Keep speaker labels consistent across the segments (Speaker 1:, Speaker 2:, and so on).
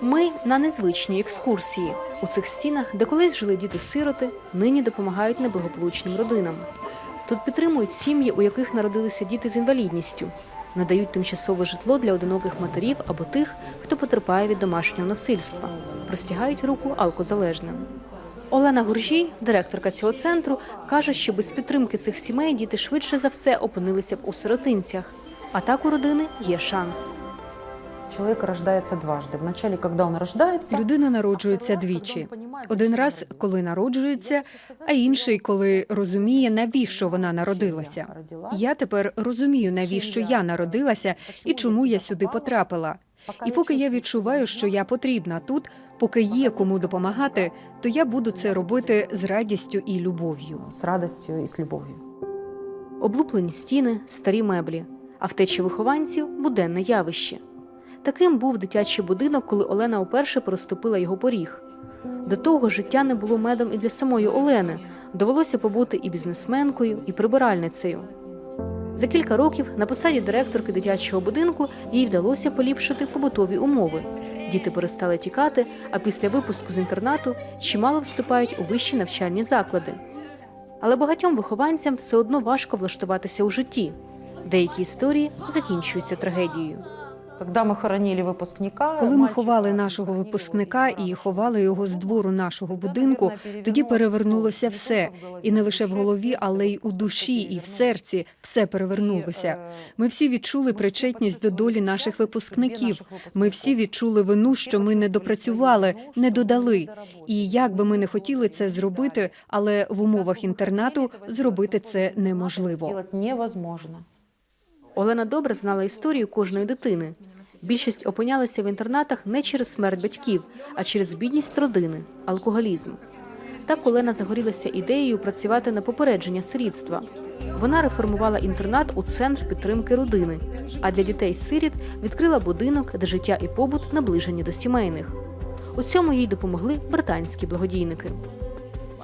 Speaker 1: Ми на незвичній екскурсії. У цих стінах, де колись жили діти-сироти, нині допомагають неблагополучним родинам. Тут підтримують сім'ї, у яких народилися діти з інвалідністю, надають тимчасове житло для одиноких матерів або тих, хто потерпає від домашнього насильства, простягають руку алкозалежним. Олена Гуржій, директорка цього центру, каже, що без підтримки цих сімей діти швидше за все опинилися б у сиротинцях. А так у родини є шанс.
Speaker 2: Человек рождается дважды. Вначале, когда он рождается,
Speaker 3: Людина народжується двічі. Один раз, коли народжується, а інший, коли розуміє, навіщо вона народилася. Я тепер розумію, навіщо я народилася і чому я сюди потрапила. І поки я відчуваю, що я потрібна тут, поки є кому допомагати, то я буду це робити з радістю і любов'ю.
Speaker 2: с радостью и с любовью.
Speaker 1: Облуплені стіни, старі меблі, а втечі вихованців буденне явище. Таким був дитячий будинок, коли Олена уперше переступила його поріг. До того життя не було медом і для самої Олени. Довелося побути і бізнесменкою, і прибиральницею. За кілька років на посаді директорки дитячого будинку їй вдалося поліпшити побутові умови. Діти перестали тікати, а після випуску з інтернату чимало вступають у вищі навчальні заклади. Але багатьом вихованцям все одно важко влаштуватися у житті. Деякі історії закінчуються трагедією.
Speaker 2: Когда мы хоронили выпускника,
Speaker 3: Коли ми ховали нашого випускника і ховали його з двору нашого будинку, тоді перевернулося все, і не лише в голові, але й у душі, і в серці все перевернулося. Ми всі відчули причетність до долі наших випускників. Ми всі відчули вину, що ми не допрацювали, не додали. І як би ми не хотіли це зробити, але в умовах інтернату зробити це неможливо.
Speaker 1: Олена добре знала історію кожної дитини. Більшість опинялися в інтернатах не через смерть батьків, а через бідність родини, алкоголізм. Так Олена загорілася ідеєю працювати на попередження сирітства. Вона реформувала інтернат у центр підтримки родини, а для дітей-сиріт відкрила будинок, де життя і побут наближені до сімейних. У цьому їй допомогли британські благодійники.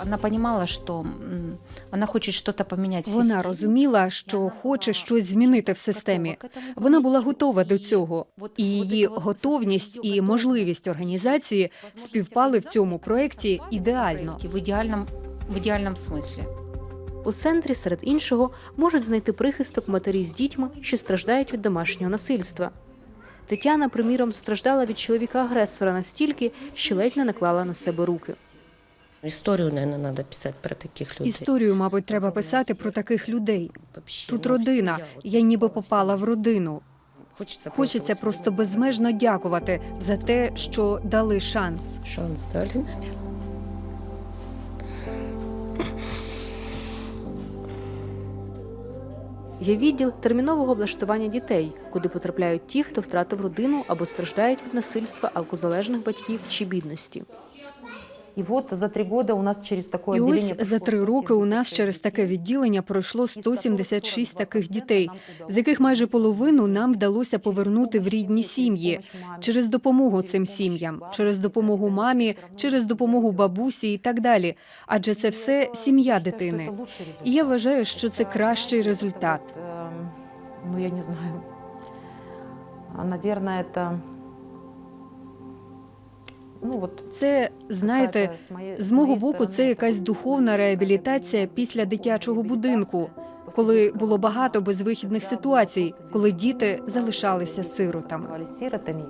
Speaker 4: Она понимала, что м, она хочет что-то поменять в
Speaker 3: Вона розуміла, що хоче щось змінити в системі. Вона була готова до цього, і її готовність і можливість організації співпали в цьому проєкті ідеально.
Speaker 4: в идеальном, в идеальном смысле.
Speaker 1: У центрі, серед іншого, можуть знайти прихисток матері з дітьми, що страждають від домашнього насильства. Тетяна, приміром, страждала від чоловіка-агресора настільки, що ледь не наклала на себе руки.
Speaker 5: Историю, наверное, надо писать про таких людей.
Speaker 3: Історію, мабуть, треба писати про таких людей. Тут
Speaker 5: ну,
Speaker 3: родина. Я ніби
Speaker 5: попала в
Speaker 3: родину. Хочеться просто безмежно дякувати за те, що дали шанс.
Speaker 5: шанс дали.
Speaker 1: Є відділ термінового влаштування дітей, куди потрапляють ті, хто втратив родину або страждають від насильства алкозалежних батьків чи бідності.
Speaker 2: И вот за три года у нас через такое
Speaker 3: І ось за три роки у нас через таке відділення пройшло 176 таких дітей, з яких майже половину нам вдалося повернути в рідні сім'ї через допомогу цим сім'ям, через допомогу мамі, через допомогу бабусі і так далі. Адже це все сім'я дитини. І я вважаю, що це кращий результат.
Speaker 2: Ну, я не знаю. А, Наверное, это... Ну, вот
Speaker 3: Це знаєте, з мого боку, це якась духовна реабілітація після дитячого будинку, коли було багато безвихідних ситуацій, коли діти залишалися.
Speaker 2: Сиротами.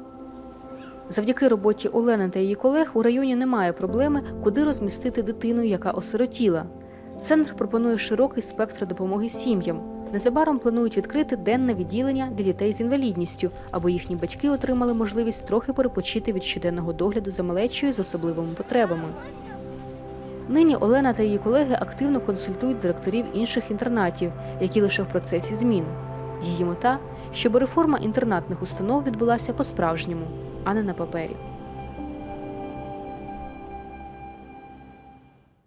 Speaker 1: Завдяки роботі Олени та її колег у районі немає проблеми, куди розмістити дитину, яка осиротіла. Центр пропонує широкий спектр допомоги сім'ям. Незабаром планують відкрити денне відділення для дітей з інвалідністю, аби їхні батьки отримали можливість трохи перепочити від щоденного догляду за малечою з особливими потребами. Нині Олена та її колеги активно консультують директорів інших інтернатів, які лише в процесі змін. Її мета, щоб реформа інтернатних установ відбулася по-справжньому, а не на папері.